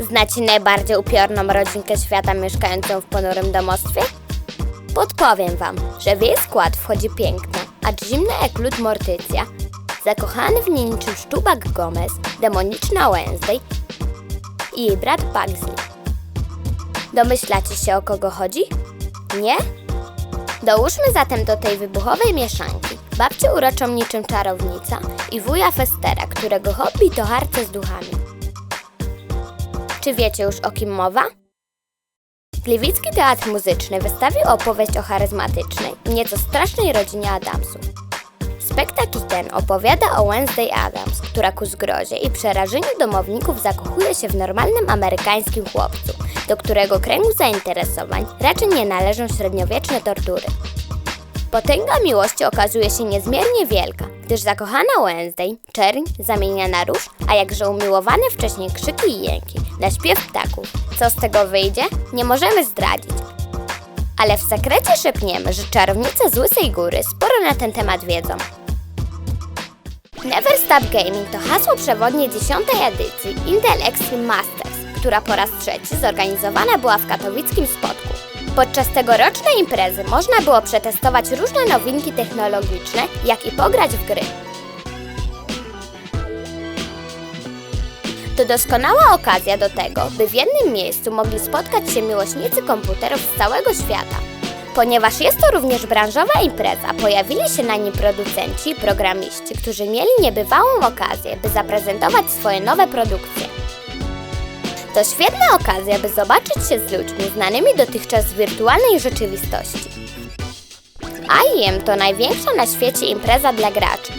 Znacie najbardziej upiorną rodzinkę świata mieszkającą w ponurym domostwie? Podpowiem wam, że w jej skład wchodzi piękna, acz zimna jak lód Mortycja, zakochany w niej niczym szczubak Gomez, demoniczna Wednesday i jej brat Pugsley. Domyślacie się o kogo chodzi? Nie? Dołóżmy zatem do tej wybuchowej mieszanki babcię uroczą niczym czarownica i wuja Festera, którego hobby to harce z duchami. Czy wiecie już o kim mowa? Gliwicki Teatr Muzyczny wystawił opowieść o charyzmatycznej nieco strasznej rodzinie Adamsów. Spektakl ten opowiada o Wednesday Adams, która ku zgrozie i przerażeniu domowników zakochuje się w normalnym amerykańskim chłopcu, do którego kręgu zainteresowań raczej nie należą średniowieczne tortury. Potęga miłości okazuje się niezmiernie wielka, gdyż zakochana Wednesday, czerń, zamienia na róż, a jakże umiłowane wcześniej krzyki i jęki, na śpiew ptaków. Co z tego wyjdzie? Nie możemy zdradzić. Ale w sekrecie szepniemy, że czarownice z Łysej Góry sporo na ten temat wiedzą. Never Stop Gaming to hasło przewodnie 10 edycji Intel Extreme Masters, która po raz trzeci zorganizowana była w katowickim Spodku. Podczas tegorocznej imprezy można było przetestować różne nowinki technologiczne, jak i pograć w gry. To doskonała okazja do tego, by w jednym miejscu mogli spotkać się miłośnicy komputerów z całego świata. Ponieważ jest to również branżowa impreza, pojawili się na niej producenci i programiści, którzy mieli niebywałą okazję, by zaprezentować swoje nowe produkcje. To świetna okazja, by zobaczyć się z ludźmi znanymi dotychczas z wirtualnej rzeczywistości. IEM to największa na świecie impreza dla graczy.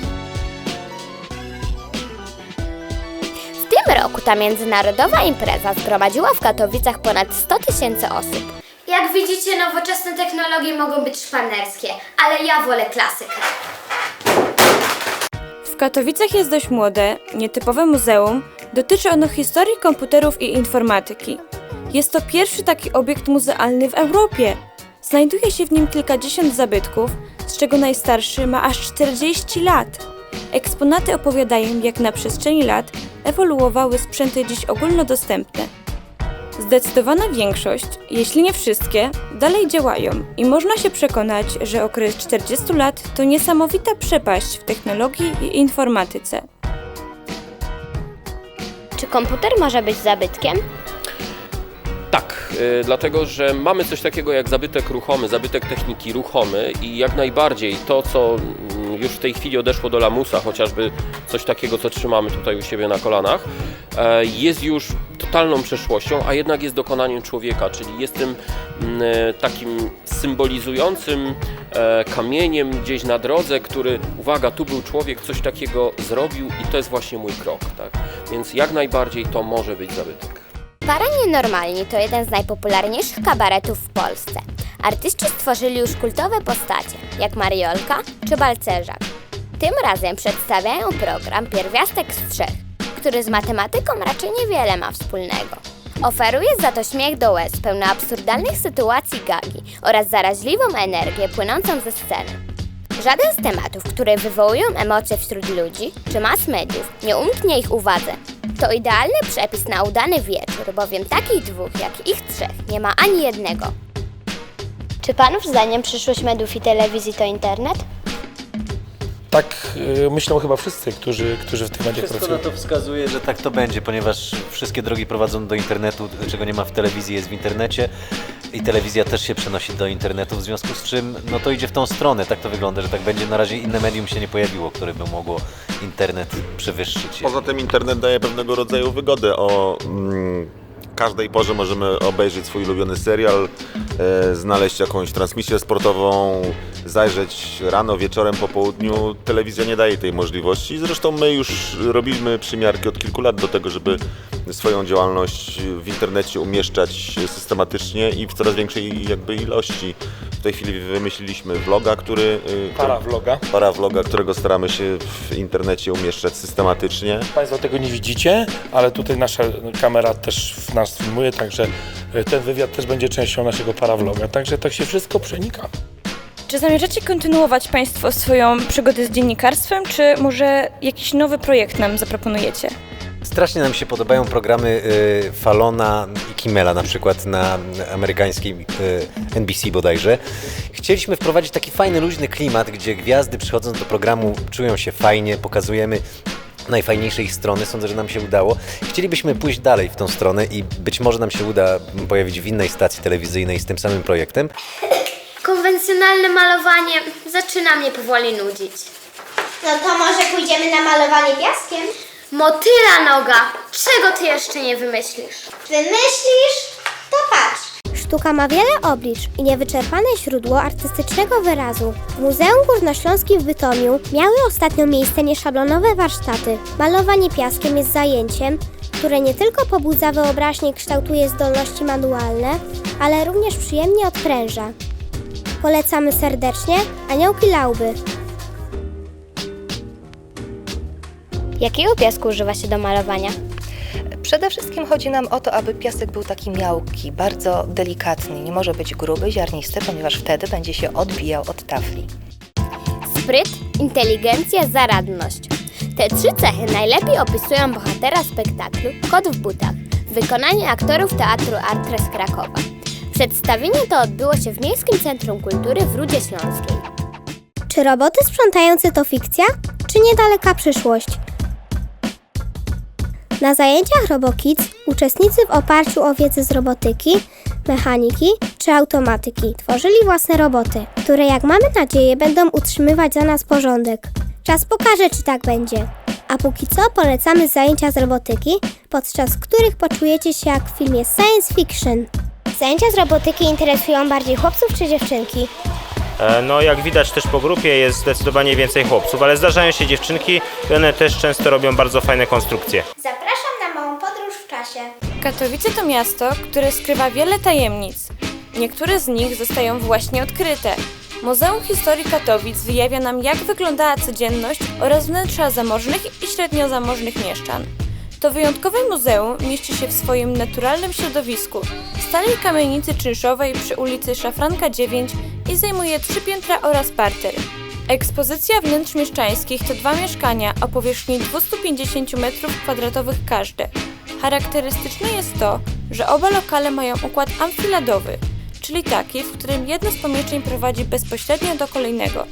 W tym roku ta międzynarodowa impreza zgromadziła w Katowicach ponad 100 tysięcy osób. Jak widzicie, nowoczesne technologie mogą być szpanerskie, ale ja wolę klasykę. W Katowicach jest dość młode, nietypowe muzeum. Dotyczy ono historii komputerów i informatyki. Jest to pierwszy taki obiekt muzealny w Europie. Znajduje się w nim kilkadziesiąt zabytków, z czego najstarszy ma aż 40 lat. Eksponaty opowiadają, jak na przestrzeni lat ewoluowały sprzęty dziś ogólnodostępne. Zdecydowana większość, jeśli nie wszystkie, dalej działają i można się przekonać, że okres 40 lat to niesamowita przepaść w technologii i informatyce. Czy komputer może być zabytkiem? Tak, y, dlatego że mamy coś takiego jak zabytek ruchomy, zabytek techniki ruchomy i jak najbardziej to, co mm, już w tej chwili odeszło do lamusa, chociażby coś takiego, co trzymamy tutaj u siebie na kolanach, e, jest już totalną przeszłością, a jednak jest dokonaniem człowieka, czyli jest tym mm, e, takim symbolizującym e, kamieniem gdzieś na drodze, który, uwaga, tu był człowiek, coś takiego zrobił i to jest właśnie mój krok, tak? Więc jak najbardziej to może być zabytek. Para Nienormalni to jeden z najpopularniejszych kabaretów w Polsce. Artyści stworzyli już kultowe postacie, jak Mariolka czy Balcerzak. Tym razem przedstawiają program Pierwiastek z trzech, który z matematyką raczej niewiele ma wspólnego. Oferuje za to śmiech do łez, pełny absurdalnych sytuacji gagi oraz zaraźliwą energię płynącą ze sceny. Żaden z tematów, które wywołują emocje wśród ludzi czy mass mediów, nie umknie ich uwadze. To idealny przepis na udany wieczór, bowiem takich dwóch jak ich trzech nie ma ani jednego. Czy panów zdaniem przyszłość mediów i telewizji to internet? Tak y, myślą chyba wszyscy, którzy, którzy w tych mediach Wszystko na pracują. to wskazuje, że tak to będzie, ponieważ wszystkie drogi prowadzą do internetu, czego nie ma w telewizji, jest w internecie i telewizja też się przenosi do internetu, w związku z czym no to idzie w tą stronę, tak to wygląda, że tak będzie. Na razie inne medium się nie pojawiło, które by mogło internet przewyższyć. Poza tym internet daje pewnego rodzaju wygodę. O mm, każdej porze możemy obejrzeć swój ulubiony serial, e, znaleźć jakąś transmisję sportową, zajrzeć rano, wieczorem, po południu. Telewizja nie daje tej możliwości. Zresztą my już robimy przymiarki od kilku lat do tego, żeby swoją działalność w internecie umieszczać systematycznie i w coraz większej jakby ilości. W tej chwili wymyśliliśmy vloga, który... y, Para vloga. para vloga, którego staramy się w internecie umieszczać systematycznie. Państwo tego nie widzicie, ale tutaj nasza kamera też nas filmuje, także y, ten wywiad też będzie częścią naszego parawloga. Także tak się wszystko przenika. Czy zamierzacie kontynuować Państwo swoją przygodę z dziennikarstwem, czy może jakiś nowy projekt nam zaproponujecie? Strasznie nam się podobają programy y, Falona i Kimmela, na przykład na amerykańskiej y, NBC bodajże. Chcieliśmy wprowadzić taki fajny, luźny klimat, gdzie gwiazdy przychodząc do programu czują się fajnie, pokazujemy najfajniejsze ich strony. Sądzę, że nam się udało. Chcielibyśmy pójść dalej w tą stronę i być może nam się uda pojawić w innej stacji telewizyjnej z tym samym projektem. Konwencjonalne malowanie zaczyna mnie powoli nudzić. No to może pójdziemy na malowanie piaskiem? Motyla noga! Czego ty jeszcze nie wymyślisz? Wymyślisz? To patrz. Sztuka ma wiele oblicz i niewyczerpane źródło artystycznego wyrazu. W Muzeum Górnośląskim w Bytomiu miały ostatnio miejsce nieszablonowe warsztaty. Malowanie piaskiem jest zajęciem, które nie tylko pobudza wyobraźnię i kształtuje zdolności manualne, ale również przyjemnie odpręża. Polecamy serdecznie Aniołki Lauby. Jakiego piasku używa się do malowania? Przede wszystkim chodzi nam o to, aby piasek był taki miałki, bardzo delikatny. Nie może być gruby, ziarnisty, ponieważ wtedy będzie się odbijał od tafli. Spryt, inteligencja, zaradność. Te trzy cechy najlepiej opisują bohatera spektaklu Kot w butach w wykonaniu aktorów Teatru Artres Krakowa. Przedstawienie to odbyło się w Miejskim Centrum Kultury w Rudzie Śląskiej. Czy roboty sprzątające to fikcja, czy niedaleka przyszłość? Na zajęciach RoboKids uczestnicy w oparciu o wiedzę z robotyki, mechaniki czy automatyki tworzyli własne roboty, które jak mamy nadzieję będą utrzymywać za nas porządek. Czas pokaże, czy tak będzie. A póki co polecamy zajęcia z robotyki, podczas których poczujecie się jak w filmie science fiction. Zajęcia z robotyki interesują bardziej chłopców czy dziewczynki? E, No, jak widać też po grupie jest zdecydowanie więcej chłopców, ale zdarzają się dziewczynki i one też często robią bardzo fajne konstrukcje. Zapraszam na małą podróż w czasie. Katowice to miasto, które skrywa wiele tajemnic. Niektóre z nich zostają właśnie odkryte. Muzeum Historii Katowic wyjawia nam, jak wyglądała codzienność oraz wnętrza zamożnych i średnio zamożnych mieszczan. To wyjątkowe muzeum mieści się w swoim naturalnym środowisku, starej kamienicy czynszowej przy ulicy Szafranka 9 i zajmuje trzy piętra oraz parter. Ekspozycja wnętrz mieszczańskich to dwa mieszkania o powierzchni 250 m2 każde. Charakterystyczne jest to, że oba lokale mają układ amfiladowy, czyli taki, w którym jedno z pomieszczeń prowadzi bezpośrednio do kolejnego.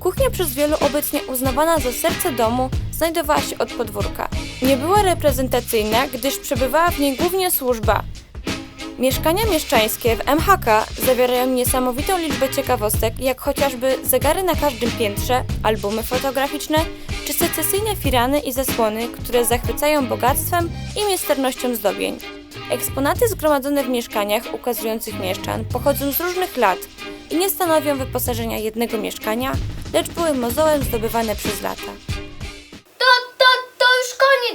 Kuchnia przez wielu obecnie uznawana za serce domu znajdowała się od podwórka. Nie była reprezentacyjna, gdyż przebywała w niej głównie służba. Mieszkania mieszczańskie w MHK zawierają niesamowitą liczbę ciekawostek, jak chociażby zegary na każdym piętrze, albumy fotograficzne, czy secesyjne firany i zasłony, które zachwycają bogactwem i misternością zdobień. Eksponaty zgromadzone w mieszkaniach ukazujących mieszczan pochodzą z różnych lat i nie stanowią wyposażenia jednego mieszkania, lecz były mozołem zdobywane przez lata.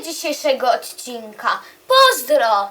Dzisiejszego odcinka. Pozdro!